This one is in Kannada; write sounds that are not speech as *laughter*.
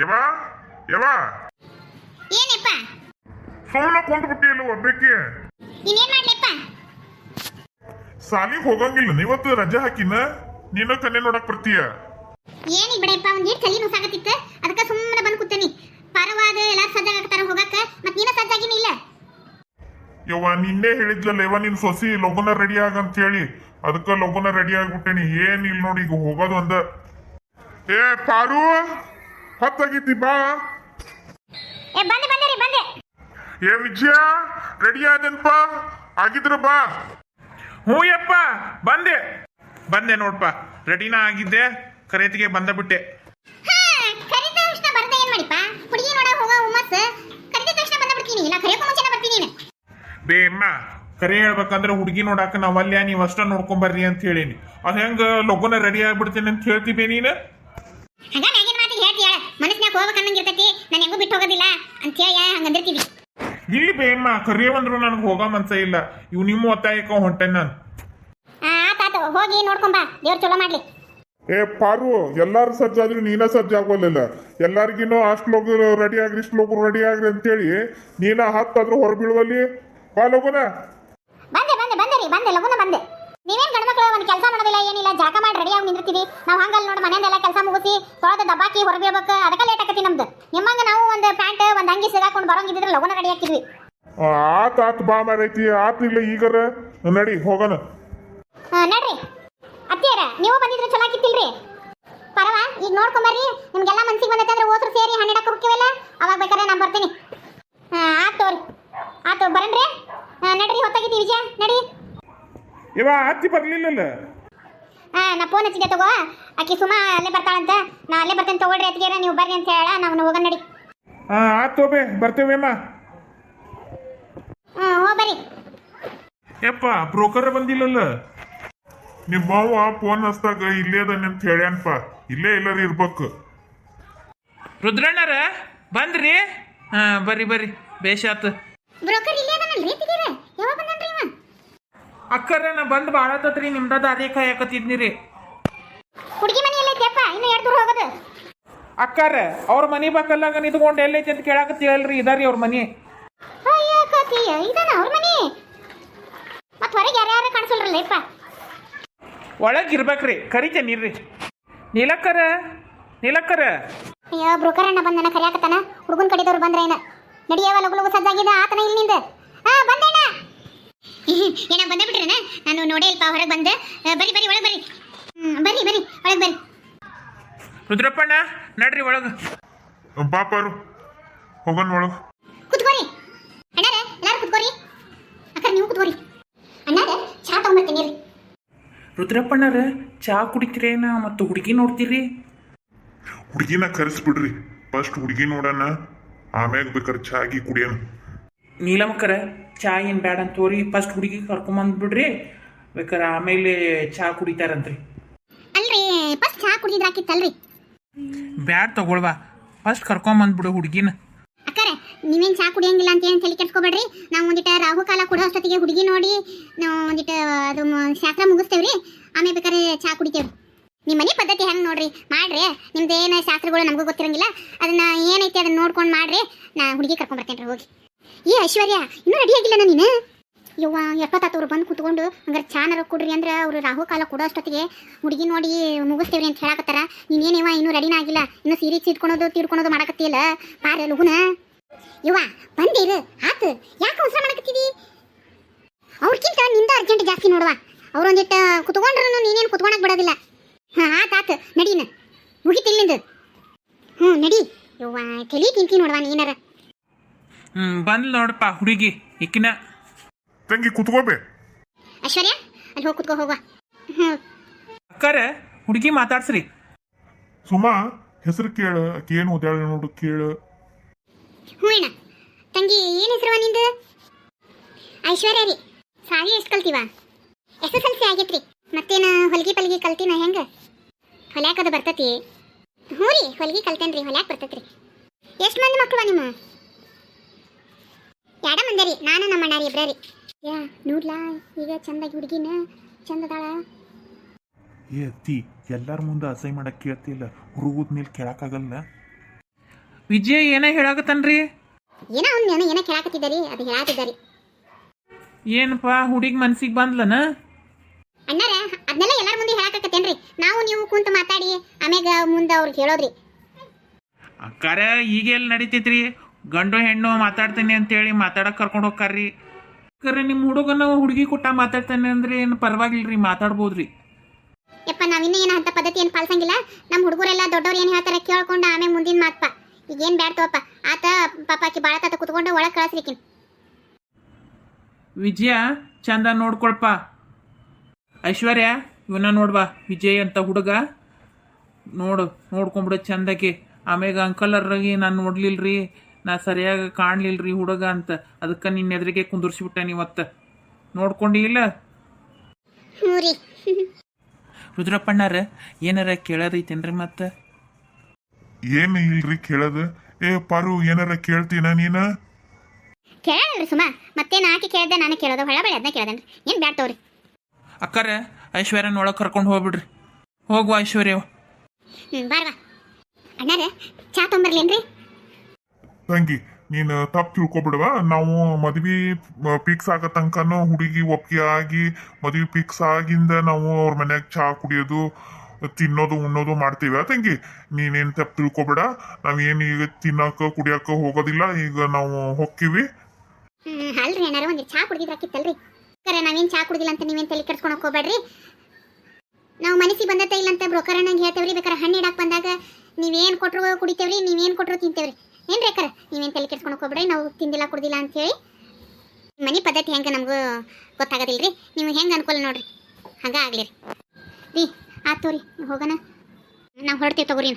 ಯವ ಯವಾ ಏನಪ್ಪ? ಸುಮ್ಮನೆ ಕುಂತ್ಬಿಟ್ಟಿ ಇಲ್ಲ ಒಬ್ಬಕ್ಕೆ ಇನ್ನೇನ್ ಮಾಡ್ಲಪ್ಪ? ಸಾಲಿಗೆ ಹೋಗಂಗಿಲ್ಲ ನೀವತ್ತು ರಜೆ ಹಾಕಿನ? ನೀನು ಕನ್ನೆ ನೋಡಕ್ ಬರ್ತೀಯ? ಏನಿಲ್ಲ ಬಿಡಪ್ಪ ಒಂದ್ ಏಟ್ ತಲೆ ನುಸಾಗತ್ತಿತ್ತು ಅದಕ್ಕೆ ಸುಮ್ಮನೆ ಬಂದು ಕೂತೇನಿ. ಪರವಾದ ಎಲ್ಲ ಸಜ್ಜಾಗತ್ತಾರ ಹೋಗಕ್ಕ ಮತ್ ನೀನ ಸಜ್ಜಾಗಿನ ಇಲ್ಲ? ಯವ್ವ ನಿನ್ನೆ ಹೇಳಿದ್ಲಲ್ಲ ಯವ್ವ ನಿನ್ ಸೊಸಿ ಲಗುನ ರೆಡಿ ಆಗ ಅಂತ ಹೇಳಿ ಅದಕ್ಕ ಲಗುನ ರೆಡಿ ಆಗ್ಬಿಟ್ಟೇನಿ. ಏನ್ ಇಲ್ಲ ನೋಡಿ ಈಗ ಹೋಗೋದು ಒಂದ ಏ ಪಾರು! ಹೊತ್ತಾಗಿದ್ದಿ ಬಾ. ಏ ಬಂದೆ ಬಂದೆ ರೀ ಬಂದೆ. ಏ ವಿಜಯ ರೆಡಿ ಆದೇನ್ಪ ಆಗಿದ್ರು ಬಾ. ಹ್ಞೂ ಯಪ್ಪ ಬಂದೆ. ಬಂದೆ ನೋಡ್ಪ ರೆಡಿನ ಆಗಿದ್ದೆ ಕರೆತಿಗೆ ಬಂದ ಬಿಟ್ಟೆ ಬೇಮ್ಮ ತಕ್ಷಣ ಬರ್ದ ಏನ್ ಮಾಡಿಪ್ಪ? ಹುಡುಗಿ ನೋಡ ಹೋಗೋ ಹುಮ್ಮಸ್ ಕರಿದ ತಕ್ಷಣ ಬಂದ ಇಲ್ಲ ಕರೆಯೋಕೆ ಮುಂಚೆನೆ ಬರ್ತೀನಿ ನೀನು. ಕರೆ ಹೇಳ್ಬೇಕಂದ್ರೆ ಹುಡುಗಿ ನೋಡಾಕ ನಾವು ಅಲ್ಲೇ ನೀವು ಅಷ್ಟ ನೋಡ್ಕೊಂಬರ್ರಿ ಅಂತ ಹೇಳೀನಿ. ಅದು ಹೆಂಗ ಲಗುನ ರೆಡಿ ಆಗ್ಬಿಡ್ತೇನೆ ಅಂತ ಹೇಳ್ತೀವಿ ನೀನು? ಮನಸ್ನ್ಯಾಗ ಅನ್ನಂಗೆ ಇರ್ತೈತಿ. ನಾನು ಹೆಂಗೂ ಬಿಟ್ಟು ಹೋಗೋದಿಲ್ಲ. ಅಂತ ಹೇಳಿ ಹಂಗಂದಿರ್ತೀವಿ. ಇಲ್ಲಿ ಬೇಮ್ಮ ಕರಿಯವಂದ್ರು ನನಗೆ ಹೋಗೋ ಮನಸ ಇಲ್ಲ. ಇವ್ ನಿಮ್ಮ ಒತ್ತಾಯಕ್ಕೆ ಹೊಂಟೆ ನಾನು. ಆ ಆತಾತು ಹೋಗಿ ನೋಡ್ಕೊಂಬಾ ದೇವ್ರು ಚಲೋ ಮಾಡ್ಲಿ. ಏ ಪಾರು ಎಲ್ಲಾರು ಸಜ್ಜಾದ್ರೂ ನೀನ ಸಜ್ಜಾಗೋಲಿಲ್ಲ ಎಲ್ಲಾರ್ಗಿನೂ ಅಷ್ಟ್ ಲೋಕ ರೆಡಿ ಆಗ್ರಿ ಇಷ್ಟ್ ಲೋಕ ರೆಡಿ ಆಗ್ರಿ ಅಂತೇಳಿ ನೀನ ಹತ್ತಾದ್ರೂ ಹೊರಬೀಳುವಲ್ಲಿ. ಬಾ ಲಗುನ ಬಂದೆ ಬಂದೆ ಬಂದೆ ರೀ ಬಂದೆ ಲಗುನ ಬಂದೆ ನೀವೇನ್ ಗಂಡ್ಮಕ್ಳು ಕೆಲಸ ಏನಿಲ್ಲ ಜಾಗ ಮಾಡಿ ರೆಡಿ ಆಗಿ ನಿಂದಿರ್ತೀವಿ. ನಾವು ಹಂಗಲ್ಲ ನೋಡಿ ಮನೆಯೆಲ್ಲ ಕೆಲಸ ಮುಗಿಸಿ ತೊಳೆದ ದಬ್ಬಾಕಿ ಹೊರಬೀಳ್ಬೇಕು ಅದಕ್ಕೆ ಲೇಟ್ ಆಕತಿ ನಮ್ದು. ನಿಮ್ಮಂಗ ನಾವು ಒಂದು ಪ್ಯಾಂಟ್ ಒಂದು ಅಂಗಿ ಸಿಗಾಕೊಂಡು ಬರೋಂಗಿದ್ರೆ ಲಗುನ ರೆಡಿ ಹಾಕಿದ್ವಿ ಆತ್ ಆತ್ ಬಾ ಮಾರೈತಿ ಆತ್ ಇಲ್ಲ ಈಗರ. ನಡಿ ಹೋಗೋಣ. ನಡ್ರಿ. ಅತ್ತಿಯರ ನೀವು ಬಂದಿದ್ರೆ ಚಲೋ ಆಗಿತ್ತಿಲ್ರಿ? ಪರವ ಈಗ ನೋಡ್ಕೊಂಬರ್ರಿ ನಿಮ್ಗೆಲ್ಲ ಮನ್ಸಿಗೆ ಬಂದೈತೆ ಅಂದ್ರೆ ಓಸ್ರು ಸೇರಿ ಹನ್ನೆರಡಕ್ಕೆ ಹೋಗ್ತೀವಲ್ಲ ಅವಾಗ ಬೇಕಾದ್ರೆ ನಾನು ಬರ್ತೀನಿ. ಆತ್ ತೋರಿ. ಆತು ಬರಣ್ರಿ ನಡ್ರಿ ಹೊತ್ತಾಗಿದ್ದೀವಿ ವಿಜಯ. ನಡಿ. ಇವ ಅತ್ತಿ ಬರ್ಲಿಲ್ಲಲ್ಲ. ಹಾ ನಾ ಫೋನ್ ಹಚ್ಚಿದ್ದೆ ತಗೋ. ಆಕಿ ಸುಮಾ ಅಲ್ಲೇ ಬರ್ತಾಳಂತ. ನಾ ಅಲ್ಲೇ ಬರ್ತೇನೆ ತಗೊಳ್ರಿ ಅತ್ತಿಗೆ ನೀವು ಬರ್ರಿ ಅಂತ ಹೇಳ ನಾವು ಹೋಗೋಣ ನಡಿ. ಹಾ ಆತ್ ತೋಬೆ ಬರ್ತೇವೇಮ್ಮ ಹ್ಞೂ ಹೋ ಬರ್ರಿ. ಯಪ್ಪ ಬ್ರೋಕರ್ ಬಂದಿಲ್ಲಲ್ಲ? ನಿಮ್ಮ ಮಾವ ಫೋನ್ ಹಚ್ದಾಗ ಇಲ್ಲೇ ಅದಾನೆ ಅಂತ ಹೇಳ್ಯಾನಪ್ಪ. ಇಲ್ಲೇ ಎಲ್ಲರೂ ಇರ್ಬೇಕು. ರುದ್ರಣ್ಣರ ಬಂದ್ರಿ? ಹಾ ಬರ್ರಿ ಬರ್ರಿ. ಬೇಷಾತ್ ಬ್ರೋಕರ್ ಇಲ್ಲೇ ಅದನಲ್ರಿ ಅತ್ತಿಗೆ? ಅಕ್ಕರ ನಾ ಬಂದು ಭಾಳ ತತ್ರಿ ನಿಮ್ದದ ಅದೇ ಕಾಯಕತ್ತಿದ್ನಿ ರೀ ಹುಡುಗಿ ಮನೆ ಎಲ್ಲೈತೆಪ್ಪ ಇನ್ನು ಎರಡು ದೂರ ಹೋಗೋದು. ಅಕ್ಕಾರ ಅವ್ರ ಮನೆ ಬಾಕಲ್ಲಾಗ ನಿಂತ್ಕೊಂಡು ಎಲ್ಲೈತೆ ಅಂತ ಕೇಳಾಕತ್ತೀವಲ್ರಿ ಇದಾರಿ ಅವ್ರ ಮನೆ. ಅಯ್ಯೋ ಕತಿಯ ಇದನ ಅವ್ರ ಮನೆ? ಮತ್ತೆ ಹೊರಗೆ ಯಾರ್ಯಾರು ಕಾಣಿಸಲ್ರಲ್ಲ ಒಳಗೆ ಒಳಗ್ ಇರ್ಬೇಕ್ರಿ ಕರಿತೇನಿರ್ರಿ ನೀಲಕ್ಕರ ನೀಲಕ್ಕರ. ಅಯ್ಯೋ ಬ್ರೋಕರ್ ಅಣ್ಣ ಬಂದನ ಕರಿಯಾಕತ್ತಾನ? ಹುಡುಗನ ಕಡೆದವ್ರು ಬಂದ್ರ ಏನ? ನಡಿಯವ ಲಗು ಲಗು ಸಜ್ಜಾಗಿದ ಆತನ ಇಲ್ಲಿಂದ *laughs* ಏನ ಬಂದ ಬಿಟ್ರೆ ನಾನು ನೋಡೇ ಇಲ್ಪ ಹೊರಗೆ ಬಂದೆ. ಬರಿ ಬರಿ ಒಳಗೆ ಬರಿ ಬರಿ ಬರಿ ಒಳಗೆ ಬರಿ ರುದ್ರಪ್ಪಣ್ಣ ನಡ್ರಿ ಒಳಗ. ಪಾಪರು ಹೋಗನ್ ಹೋಗೋಣ ಒಳಗ. ಕುತ್ಕೋರಿ. ಅಣ್ಣಾರ ಎಲ್ಲಾರು ಕುತ್ಕೋರಿ. ಅಕ್ಕ ನೀವು ಕುತ್ಕೋರಿ. ಅಣ್ಣಾರ ಚಾ ತಗೊಂಬರ್ತೀನಿ ರೀ ರುದ್ರಪ್ಪಣ್ಣಾರ ಚಾ ಕುಡಿತೀರೇನ ಮತ್ತು ಹುಡುಗಿ ನೋಡ್ತೀರಿ? ಹುಡುಗಿನ ಕರೆಸ್ಬಿಡ್ರಿ. ಫಸ್ಟ್ ಹುಡುಗಿ ನೋಡೋಣ. ಆಮ್ಯಾಗ ಬೇಕಾದ್ರೆ ಚಾಗಿ ಕುಡಿಯೋಣ. ನೀಲಮಕ್ಕರ ಚಾ ಏನು ಬ್ಯಾಡ ಅಂತೋರಿ ಫಸ್ಟ್ ಹುಡುಗಿ ಕರ್ಕೊಂಬಂದ್ಬಿಡ್ರಿ ಬೇಕಾರೆ ಆಮೇಲೆ ಚಾ ಕುಡಿತಾರಂತ್ರಿ. ಅಲ್ರಿ ಫಸ್ಟ್ ಚಾ ಕುಡಿದಿದ್ರ ಹಾಕಿತ್ತಲ್ರಿ ಬ್ಯಾಡ್ ತಗೊಳ್ವಾ. ಫಸ್ಟ್ ಕರ್ಕೊಂಬಂದ್ಬಿಡು ಹುಡುಗಿನ. ಅಕ್ಕರೆ ನೀವೇನ್ ಚಾ ಕುಡಿಯಂಗಿಲ್ಲ ಅಂತ ಏನು ತಲೆ ಕೆಡ್ಸ್ಕೊಬೇಡ್ರಿ? ನಾವು ಒಂದಿಟ ರಾಹು ಕಾಲ ಕೊಡೋ ಅಷ್ಟೊತ್ತಿಗೆ ಹುಡುಗಿ ನೋಡಿ ನಾವು ಒಂದಿಟ ಅದು ಶಾಸ್ತ್ರ ಮುಗಿಸ್ತೇವ್ರಿ. ಆಮೇಲೆ ಬೇಕಾದ್ರೆ ಚಾ ಕುಡಿತೇವ್ರಿ. ನಿಮ್ಮ ಮನೆ ಪದ್ಧತಿ ಹೆಂಗೆ ನೋಡ್ರಿ? ಮಾಡ್ರಿ. ನಿಮ್ದು ಏನು ಶಾಸ್ತ್ರಗಳು ನಮಗೂ ಗೊತ್ತಿರಂಗಿಲ್ಲ. ಅದನ್ನ ಏನೈತಿ ಅದನ್ನ ನೋಡ್ಕೊಂಡು ಮಾಡ್ರಿ. ನಾ ಹುಡುಗಿ ಕರ್ಕೊಂಡ್ಬರ್ತೇನೆ ಹೋಗಿ. ಏ, ಐಶ್ವರ್ಯ, ಇನ್ನೂ ರೆಡಿ ಆಗಿಲ್ಲ ನೀನು ಯವ್ವ ಎಷ್ಟೊತ್ತಾತವ್ರು ಬಂದು ಕೂತ್ಕೊಂಡು ಹಂಗಾರೆ ಚಾನರ ಕೊಡ್ರಿ ಅಂದ್ರೆ ಅವರು ರಾಹು ಕಾಲ ಕೊಡೋ ಅಷ್ಟೊತ್ತಿಗೆ ಹುಡುಗಿ ನೋಡಿ ಮುಗಿಸ್ತೇವ್ರಿ ಅಂತ ಹೇಳಕತ್ತಾರ. ನೀನೇನಿವ ಇನ್ನೂ ರೆಡಿನ ಆಗಿಲ್ಲ. ಇನ್ನೂ ಸೀರೆ ಇಟ್ಕೊಳೋದು ತೀಡ್ಕೊಳೋದು ಮಾಡಕತ್ತಿಲ್ಲ ಪಾರ ಲಗುನ ಯವ್ವ ಬಂದಿರು ಆತು. ಯಾಕೆ ಅವಸರ ಮಾಡಕತ್ತಿದಿ? ಅವ್ರಕ್ಕಿಂತ ನಿಂದ ಅರ್ಜೆಂಟ್ ಜಾಸ್ತಿ ನೋಡುವ. ಅವ್ರೊಂದಿಟ್ಟು ಕುತ್ಕೊಂಡ್ರೂ ನೀನೇನು ಕುತ್ಕೊಳಕ್ ಬಿಡೋದಿಲ್ಲ. ಹಾಂ, ಆತು ಆತು. ನಡೀನ ಮುಗಿತಿಲ್ಲ ನಿಂದು. ಹ್ಞೂ ನಡಿ. ಯವ್ವ, ತಲಿ ತಿಂತಿ ನೋಡುವ ನೀನಾರ. ಹ್ಞೂ ಬಂದ್ ನೋಡಪ್ಪ ಹುಡುಗಿ ಇಕ್ಕಿನ ತಂಗಿ ಕುತ್ಕೋಬೆ. ಐಶ್ವರ್ಯ ಅಲ್ಲಿ ಹೋಗಿ ಕುತ್ಕೋ ಹೋಗುವ ಹ್ಞೂ ಅಕ್ಕಾರ ಹುಡುಗಿ ಮಾತಾಡ್ಸ್ರಿ. ಸುಮಾ ಹೆಸರು ಕೇಳ ಆಕಿ ಏನು ಓದ್ಯಾಳ ನೋಡು ಕೇಳು. ಹ್ಞೂ ಅಣ್ಣ. ತಂಗಿ ಏನು ಹೆಸರು ನಿಂದು? ಐಶ್ವರ್ಯ ರೀ ಸಾಲಿ ಎಷ್ಟು ಕಲ್ತೀವ? ಎಸ್ ಎಸ್ ಎಲ್ ಸಿ ಆಗೈತ್ರಿ. ಮತ್ತೇನು ಹೊಲಿಗೆ ಪಲ್ಗಿ ಕಲ್ತಿನ ಹೆಂಗೆ? ಹೊಲ್ಯಾಕದು ಬರ್ತತಿ. ಹ್ಞೂ ರೀ ಹೊಲಿಗೆ ಕಲ್ತೇನ್ರಿ ಹೊಲ್ಯಾಕ ಬರ್ತೈತ್ರಿ. ಎಷ್ಟು ಮಂದಿ ಮಕ್ಕಳು ನಿಮ್ಮ? ಎರಡ ಮಂದರಿ? ನಾನು ನಮ್ಮ ಅಣ್ಣ ರೀ ಯಾ ನೋಡ್ಲಾ? ಈಗ ಚಂದಾಗಿ ಹುಡುಗಿನ ಚಂದದಾಳ? ಏ ಅತ್ತಿ ಎಲ್ಲರ ಮುಂದೆ ಅಸಹ್ಯ ಮಾಡಕ್ಕೆ ಕೇಳ್ತಿಲ್ಲ ಹುಡುಗದ ಮೇಲೆ ಕೇಳಕ್ಕಾಗಲ್ಲ ವಿಜಯ್ ಏನೇ ಹೇಳಾಕತ್ತನ್ರಿ? ಏನ ಅವ್ನು ಏನೋ ಏನೋ ಕೇಳಾಕತ್ತಿದ್ದಾರಿ? ಅದು ಹೇಳಾತಿದ್ದಾರಿ ಏನಪ್ಪ ಹುಡುಗಿ ಮನ್ಸಿಗೆ ಬಂದ್ಲನ? ಅಣ್ಣಾರ ಅದನ್ನೆಲ್ಲ ಎಲ್ಲರ ಮುಂದೆ ಹೇಳಾಕತ್ತೇನ್ರಿ? ನಾವು ನೀವು ಕುಂತು ಮಾತಾಡಿ ಆಮ್ಯಾಗ ಮುಂದೆ ಅವ್ರಿಗೆ ಹೇಳೋದ್ರಿ. ಅಕ್ಕಾರ ಈಗ ಎಲ್ಲಿ ನಡೀತೈತ್ರಿ? ಗಂಡು ಹೆಣ್ಣು ಮಾತಾಡ್ತೇನೆ ಅಂತೇಳಿ ಮಾತಾಡಕ್ಕೆ ಕರ್ಕೊಂಡು ಹೋಗ್ಕಾರ್ರಿ. ಕರೆ ನಿಮ್ಮ ಹುಡುಗನ ಹುಡುಗಿ ಕೊಟ್ಟ ಮಾತಾಡ್ತಾನೆ ಅಂದ್ರೆ ಏನು ಪರವಾಗಿಲ್ರಿ ಮಾತಾಡ್ಬೋದ್ರಿ. ಯಪ್ಪ ನಾವಿನ್ನೂ ಏನು ಅಂತ ಪದ್ಧತಿ ಏನು ಪಾಲ್ಸಂಗಿಲ್ಲ. ನಮ್ಮ ಹುಡುಗರೆಲ್ಲ ದೊಡ್ಡವ್ರು ಏನು ಹೇಳ್ತಾರೆ ಕೇಳ್ಕೊಂಡು ಆಮೇಲೆ ಮುಂದಿನ ಮಾತಪ್ಪ ಈಗೇನು ಬ್ಯಾಡ್ತವಪ್ಪ ಆತ ಪಾಪಾಕಿ ಭಾಳ ತಾತ ಕುತ್ಕೊಂಡು ಒಳಗೆ ಕಳಿಸ್ಲಿಕ್ಕಿನ್ ವಿಜಯ ಚಂದ ನೋಡ್ಕೊಳ್ಪ. ಐಶ್ವರ್ಯ ಇವನ್ನ ನೋಡ್ಬಾ ವಿಜಯ್ ಅಂತ ಹುಡುಗ. ನೋಡು ನೋಡ್ಕೊಂಬಿಡು ಚಂದಕ್ಕೆ. ಆಮ್ಯಾಗ ಅಂಕಲರ್ರಾಗಿ ನಾನು ನೋಡ್ಲಿಲ್ರಿ. ನಾ ಸರಿಯಾಗಿ ಕಾಣ್ಲಿಲ್ರಿ ಹುಡುಗ ಅಂತ. ಅದಕ್ಕೆ ನಿನ್ನ ಎದುರಿಗೆ ಕುಂದಿರ್ಸಿಬಿಟ್ಟೆ ಇವತ್ತು ನೋಡ್ಕೊಂಡಿ ಇಲ್ಲ? ರೀ. ರುದ್ರಪ್ಪಣ್ಣಾರ ಏನಾರ ಕೇಳೋದೈತೇನ್ರಿ ಮತ್ತೆ? ಏನು ಇಲ್ರಿ ಕೇಳೋದು. ಏ ಪಾರು ಏನಾರ ಕೇಳ್ತೀನ ನೀನ? ಕೇಳಲ್ರಿ ಸುಮಾ. ಮತ್ತೇನು ಆಕೆ ಕೇಳ್ದೆ ನಾನು ಕೇಳೋದು. ಹೊಳ ಬೆಳೆ ಅದನ್ನ ಕೇಳ್ದೇನ್ರಿ. ಏನು ತೋರಿ ಅಕ್ಕಾರ ಐಶ್ವರ್ಯನ ಒಳಗೆ ಕರ್ಕೊಂಡು ಹೋಗ್ಬಿಡ್ರಿ. ಹೋಗುವ ಐಶ್ವರ್ಯ ಹ್ಮ್ ಬಾರ್ವಾ ಅಣ್ಣಾರ ಚಾ ತೊಂಬರ್ಲೇನ್ರಿ? ತಂಗಿ, ನೀನು ತಪ್ಪು ತಿಳ್ಕೊಬಿಡುವ. ನಾವು ಮದ್ವಿ ಪಿಕ್ಸ್ ಆಗೋ ತನಕನೂ ಹುಡುಗಿ ಒಪ್ಪಿಗೆ ಆಗಿ, ಮದ್ವಿ ಪಿಕ್ಸ್ ಆಗಿಂದ ನಾವು ಅವ್ರ ಮನ್ಯಾಗ ಚಹಾ ಕುಡಿಯೋದು, ತಿನ್ನೋದು, ಉಣ್ಣೋದು ಮಾಡ್ತೀವಿ ತಂಗಿ? ನೀನೇನು ತಪ್ಪು ತಿಳ್ಕೊಬೇಡ. ನಾವೇನು ಈಗ ತಿನ್ನಕ, ಕುಡಿಯೋಕೆ ಹೋಗೋದಿಲ್ಲ. ಈಗ ನಾವು ಹೋಗ್ತೀವಿ. ಅಲ್ರಿ ಅಣ್ಣಾರ ಒಂದು ಚಾ ಕುಡಿದಿದ್ರಾಕಿತ್ತಲ್ರಿ ಕರೆ ನಾವೇನು ಚಹಾ ಕುಡಿದಿಲ್ಲ ಅಂತ ನೀವೇನು ತಲೆ ಕೆಡ್ಸ್ಕೊಳಕ್ ಹೋಗ್ಬೇಡ್ರಿ ನಾವು ಮನಸ್ಸಿಗೆ ಬಂದತ್ತ ಇಲ್ಲ ಅಂತ ಬ್ರೋಕರ್ ಹೇಳ್ತೇವ್ರಿ, ಬೇಕಾರೆ ಹಣ್ಣು ಇಡಕ್ಕೆ ಬಂದಾಗ ನೀವೇನು ಕೊಟ್ಟರು ಕುಡಿತೇವ್ರಿ, ನೀವೇನು ಕೊಟ್ಟರು ತಿಂತೇವ್ರಿ. ಏನು ರೇಖರ ನೀವೇನು ತಲೆ ಕೆಡ್ಸ್ಕೊಂಡು ಹೋಗ್ಬಿಡ್ರಿ, ನಾವು ತಿಂದಿಲ್ಲ ಕುಡ್ದಿಲ್ಲ ಅಂತೇಳಿ. ಮನೆ ಪದ್ಧತಿ ಹೆಂಗೆ ನಮಗೂ ಗೊತ್ತಾಗೋದಿಲ್ಲ ರೀ ನೀವು ಹೆಂಗೆ ಅನ್ಕೊಲ್ಲ ನೋಡ್ರಿ. ಹಂಗೆ ಆಗ್ಲಿ ರೀ. ರೀ, ಆತು ರೀ ಹೋಗೋಣ. ನಾವು ಹೊರಡ್ತೀವಿ ತಗೋರಿ